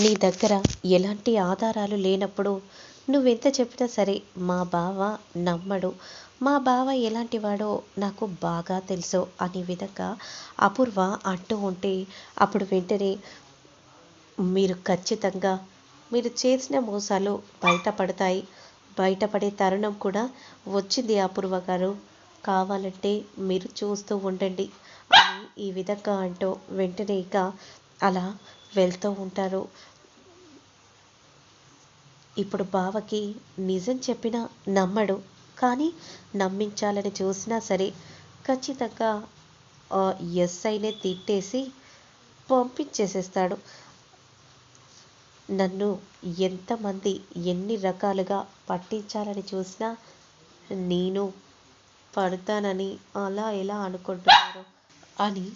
నీ దగ్గర ఎలాంటి ఆధారాలు లేనప్పుడు నువ్వెంత చెప్పినా సరే మా బావ నమ్మడు. మా బావ ఎలాంటి వాడో నాకు బాగా తెలుసు అనే విధంగా అపూర్వ అంటూ ఉంటే అప్పుడు వెంటనే మీరు ఖచ్చితంగా మీరు చేసిన మోసాలు బయటపడతాయి. బయటపడే తరుణం కూడా వచ్చింది అపూర్వ గారు. కావాలంటే మీరు చూస్తూ ఉండండి అని ఈ విధంగా అంటూ వెంటనే ఇక అలా వెళ్తూ ఉంటారు. ఇప్పుడు బావకి నిజం చెప్పినా నమ్మడు కానీ నమ్మించాలని చూసినా సరే ఖచ్చితంగా ఎస్ఐనే తిట్టేసి పంపించేసేస్తాడు. నన్ను ఎంతమంది ఎన్ని రకాలుగా పట్టించాలని చూసినా నేను పడతానని అలా ఎలా అనుకుంటున్నారు అని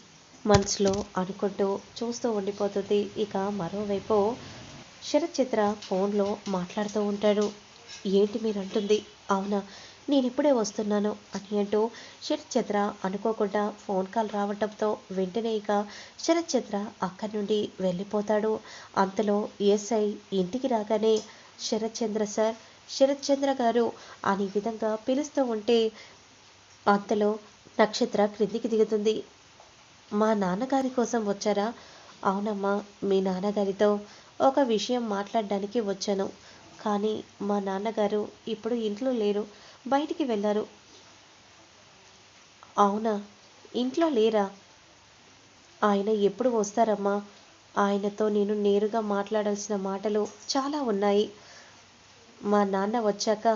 మనసులో అనుకుంటూ చూస్తూ ఉండిపోతుంది. ఇక మరోవైపు శరత్ చిత్ర ఫోన్లో మాట్లాడుతూ ఉంటాడు. ఏంటి మీరు అంటుంది అవునా నేను ఇప్పుడే వస్తున్నాను అని అంటూ శరత్ అనుకోకుండా ఫోన్ కాల్ రావటంతో వెంటనే ఇక శరత్ అక్కడి నుండి వెళ్ళిపోతాడు. అంతలో ఎస్ఐ ఇంటికి రాగానే శరత్ చంద్ర సార్ శరత్ చంద్ర గారు అనే విధంగా పిలుస్తూ ఉంటే అంతలో నక్షత్ర క్రిందికి దిగుతుంది. మా నాన్నగారి కోసం వచ్చారా? అవునమ్మా మీ నాన్నగారితో ఒక విషయం మాట్లాడడానికి వచ్చాను. కానీ మా నాన్నగారు ఇప్పుడు ఇంట్లో లేరు. బయటికి వెళ్ళారు. అవునా? ఇంట్లో లేరా? ఆయన ఎప్పుడు వస్తారమ్మా? ఆయనతో నేను నేరుగా మాట్లాడాల్సిన మాటలు చాలా ఉన్నాయి. మా నాన్న వచ్చాక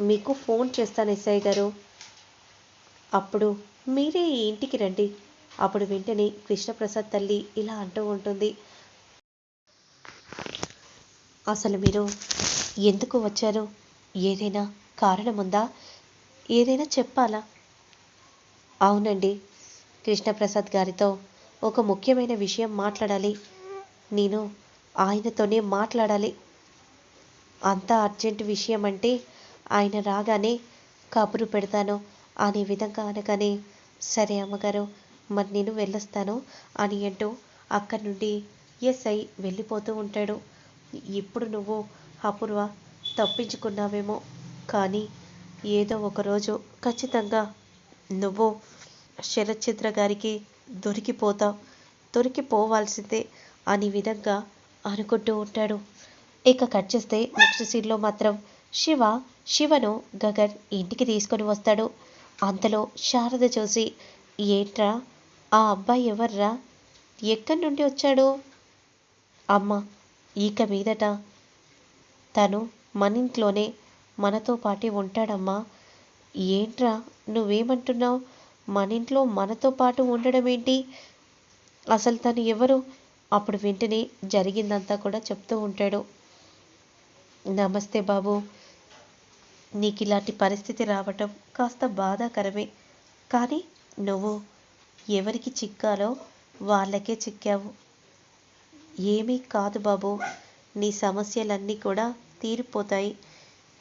మీకు ఫోన్ చేస్తాను ఎస్ఐ గారు. అప్పుడు మీరే ఈ ఇంటికి రండి. అప్పుడు వెంటనే కృష్ణప్రసాద్ తల్లి ఇలా అంటూ ఉంటుంది. అసలు మీరు ఎందుకు వచ్చారు? ఏదైనా కారణం ఉందా ఏదైనా చెప్పాలా? అవునండి. కృష్ణప్రసాద్ గారితో ఒక ముఖ్యమైన విషయం మాట్లాడాలి. నేను ఆయనతోనే మాట్లాడాలి. అంత అర్జెంట్ విషయం అంటే ఆయన రాగానే కబురు పెడతాను అనే విధంగా అనగానే సరే అమ్మగారు మరి నేను వెళ్ళొస్తాను అని అంటూ అక్కడి నుండి ఎస్ఐ వెళ్ళిపోతూ ఉంటాడు. ఇప్పుడు నువ్వు అపూర్వ తప్పించుకున్నావేమో. కానీ ఏదో ఒకరోజు ఖచ్చితంగా నువ్వు శరత్చంద్ర గారికి దొరికిపోతావు దొరికిపోవాల్సిందే అని విధంగా అనుకుంటూ ఉంటాడు. ఇక కట్ చేస్తే నెక్స్ట్ సీన్లో మాత్రం శివ శివను గగన్ ఇంటికి తీసుకొని వస్తాడు. అంతలో శారద చూసి ఏంట్రా? ఆ అబ్బాయి ఎవర్రా? ఎక్కడి నుండి వచ్చాడు? అమ్మ ఇక మీదట. తను మన ఇంట్లోనే మనతో పాటే ఉంటాడమ్మా. ఏంట్రా నువ్వేమంటున్నావు? మన ఇంట్లో మనతో పాటు ఉండడం ఏంటి అసలు తను ఎవరు? అప్పుడు వెంటనే జరిగిందంతా కూడా చెప్తూ ఉంటాడు. నమస్తే బాబు. నీకు ఇలాంటి పరిస్థితి రావటం కాస్త బాధాకరమే. కానీ నువ్వు ఎవరికి చిక్కాలో వాళ్ళకే చిక్కావు. ఏమీ కాదు బాబు. నీ సమస్యలన్నీ కూడా తీరిపోతాయి.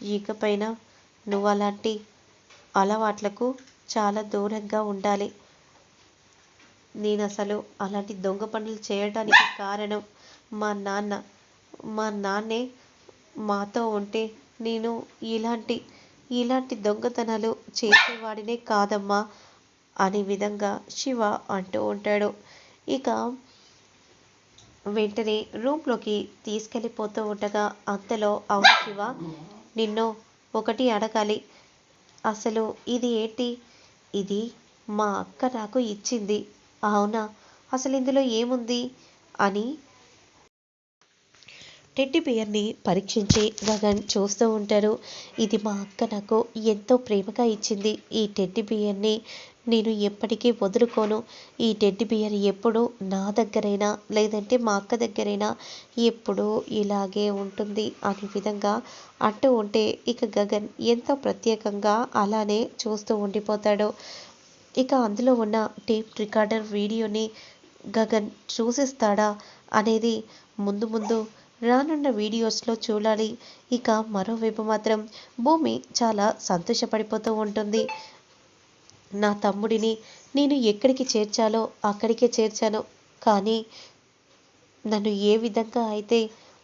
ఇకపైన నువ్వు అలాంటి అలవాట్లకు చాలా దూరంగా ఉండాలి. నేను అసలు అలాంటి దొంగ పనులు చేయడానికి కారణం మా నాన్న. మా నాన్నే మాతో ఉంటే నేను ఇలాంటి ఇలాంటి దొంగతనాలు చేసేవాడినే కాదమ్మా అనే విధంగా శివ అంటూ ఉంటాడు. ఇక వెంటనే రూమ్లోకి తీసుకెళ్ళిపోతూ ఉండగా అంతలో అవును శివ నిన్ను ఒకటి అడగాలి. అసలు ఇది ఏంటి? ఇది మా అక్క నాకు ఇచ్చింది. అవునా? అసలు ఇందులో ఏముంది? అని టెడ్డి బియర్ని పరీక్షించి గగన్ చూస్తూ ఉంటారు. ఇది మా అక్క నాకు ఎంతో ప్రేమగా ఇచ్చింది. ఈ టెడ్డి బియర్ని నేను ఎప్పటికీ వదులుకోను. ఈ టెడ్డి బియర్ ఎప్పుడు నా దగ్గరైనా? లేదంటే మా అక్క దగ్గరైనా? ఎప్పుడూ ఇలాగే ఉంటుంది. అనే విధంగా అంటూ ఉంటే ఇక గగన్ ఎంతో ప్రత్యేకంగా అలానే చూస్తూ ఉండిపోతాడు. ఇక అందులో ఉన్న టేప్ రికార్డర్ వీడియోని గగన్ చూసిస్తాడా అనేది ముందు ముందు రానున్న వీడియోస్లో చూడాలి. ఇక మరోవైపు మాత్రం భూమి చాలా సంతోషపడిపోతూ ఉంటుంది. నా తమ్ముడిని నేను ఎక్కడికి చేర్చాలో అక్కడికే చేర్చాను. కానీ నన్ను ఏ విధంగా అయితే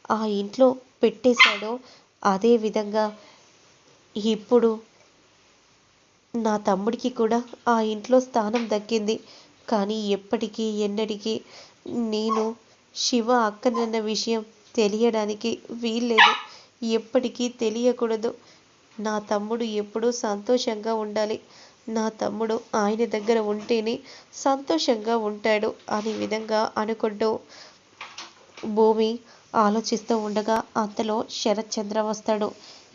ఆ ఇంట్లో పెట్టేశాడో అదే విధంగా ఇప్పుడు నా తమ్ముడికి కూడా ఆ ఇంట్లో స్థానం దక్కింది. కానీ ఎప్పటికీ ఎన్నటికీ నేను శివ అక్కనన్న విషయం తెలియడానికి వీల్లేదు. ఎప్పటికీ తెలియకూడదు. నా తమ్ముడు ఎప్పుడూ సంతోషంగా ఉండాలి. నా తమ్ముడు ఆయన దగ్గర ఉంటేనే సంతోషంగా ఉంటాడు అనే విధంగా అనుకుంటూ భూమి ఆలోచిస్తూ ఉండగా అంతలో శరత్చంద్ర వస్తాడు.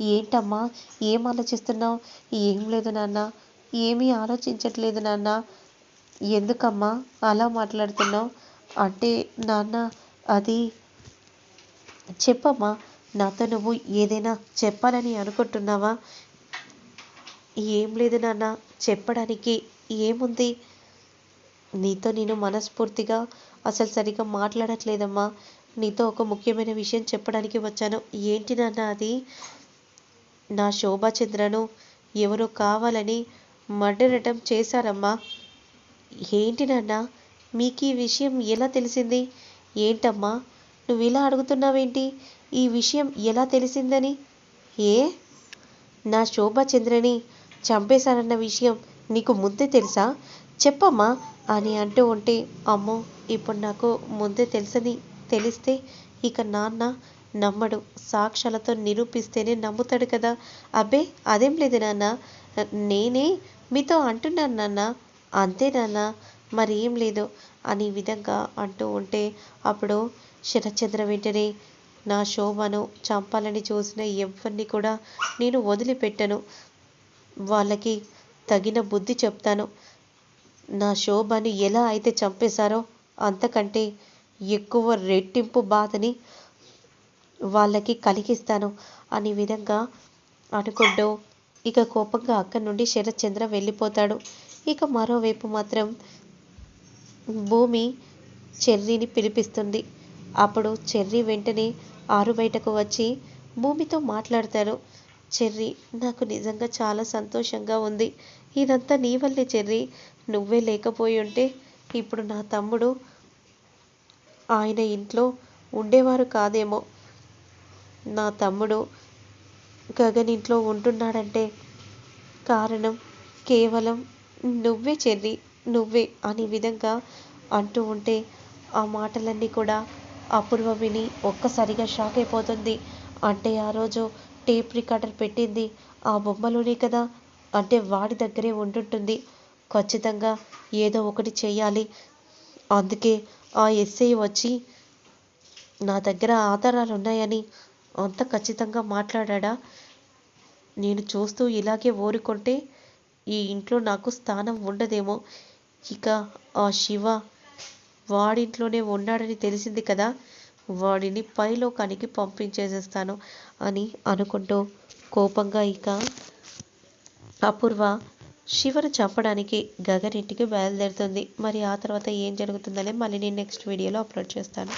ఏంటమ్మా? ఏం ఆలోచిస్తున్నావు? ఏం లేదు నాన్న. ఏమీ ఆలోచించట్లేదు నాన్న. ఎందుకమ్మా అలా మాట్లాడుతున్నావు? అంటే నాన్న అది చెప్పమ్మా. నాతో నువ్వు ఏదైనా చెప్పాలని అనుకుంటున్నావా? ఏం లేదు నాన్న. చెప్పడానికి ఏముంది? నీతో నేను మనస్ఫూర్తిగా అసలు సరిగ్గా మాట్లాడట్లేదమ్మా. నీతో ఒక ముఖ్యమైన విషయం చెప్పడానికి వచ్చాను. ఏంటి నాన్న అది? నా శోభాచంద్రను ఎవరో కావాలని మర్డర్ అటెంప్ట్ చేశారమ్మా. ఏంటి నాన్న? మీకు ఈ విషయం ఎలా తెలిసింది? ఏంటమ్మా? నువ్వు ఇలా అడుగుతున్నావేంటి? ఈ విషయం ఎలా తెలిసిందని? ఏ? నా శోభాచంద్రని చంపేశారన్న విషయం నీకు ముందే తెలుసా? చెప్పమ్మా అని అంటూ ఉంటే అమ్మో ఇప్పుడు నాకు ముందే తెలుసని తెలిస్తే ఇక నాన్న నమ్మడు. సాక్ష్యాలతో నిరూపిస్తేనే నమ్ముతాడు కదా. అబ్బే అదేం లేదు నాన్న. నేనే మీతో అంటున్నాను నాన్న. అంతే నాన్న. మరి ఏం లేదు అని విధంగా అంటూ ఉంటే అప్పుడు శరత్చంద్ర వెంటనే నా శోభను చంపాలని చూసిన ఎవరిని కూడా నేను వదిలిపెట్టను. వాళ్ళకి తగిన బుద్ధి చెప్తాను. నా శోభని ఎలా అయితే చంపేశారో అంతకంటే ఎక్కువ రెట్టింపు బాధని వాళ్ళకి కలిగిస్తాను అనే విధంగా అనుకుంటూ ఇక కోపంగా అక్కడి నుండి శరత్చంద్ర వెళ్ళిపోతాడు. ఇక మరోవైపు మాత్రం భూమి చెర్రీని పిలిపిస్తుంది. అప్పుడు చెర్రీ వెంటనే ఆరు బయటకు వచ్చి భూమితో మాట్లాడతారు. చెర్రీ నాకు నిజంగా చాలా సంతోషంగా ఉంది. ఇదంతా నీ వల్లే చెర్రీ. నువ్వే లేకపోయి ఉంటే ఇప్పుడు నా తమ్ముడు ఆయన ఇంట్లో ఉండేవారు కాదేమో. నా తమ్ముడు గగన్ ఇంట్లో ఉంటున్నాడంటే కారణం కేవలం నువ్వే చెర్రి నువ్వే అనే విధంగా అంటూ ఉంటే ఆ మాటలన్నీ కూడా అపూర్వ విని ఒక్కసారిగా షాక్ అయిపోతుంది. అంటే ఆ రోజు టేప్ రికార్డర్ పెట్టింది. ఆ బొమ్మలోనే కదా. అంటే వాడి దగ్గరే ఉండుంటుంది. ఖచ్చితంగా ఏదో ఒకటి చేయాలి అందుకే ఆ ఎస్ఐ వచ్చి నా దగ్గర ఆధారాలు ఉన్నాయని అంత ఖచ్చితంగా మాట్లాడా నేను చూస్తూ ఇలాగే ఊరుకుంటే ఈ ఇంట్లో నాకు స్థానం ఉండదేమో. ఇక ఆ శివ వాడింట్లోనే ఉన్నాడని తెలిసింది కదా. వాడిని పైలోకానికి పంపించేసేస్తాను అని అనుకుంటూ కోపంగా ఇక అపూర్వ శివను చంపడానికి గగన్ ఇంటికి బయలుదేరుతుంది. మరి ఆ తర్వాత ఏం జరుగుతుందనే మళ్ళీ నేను నెక్స్ట్ వీడియోలో అప్లోడ్ చేస్తాను.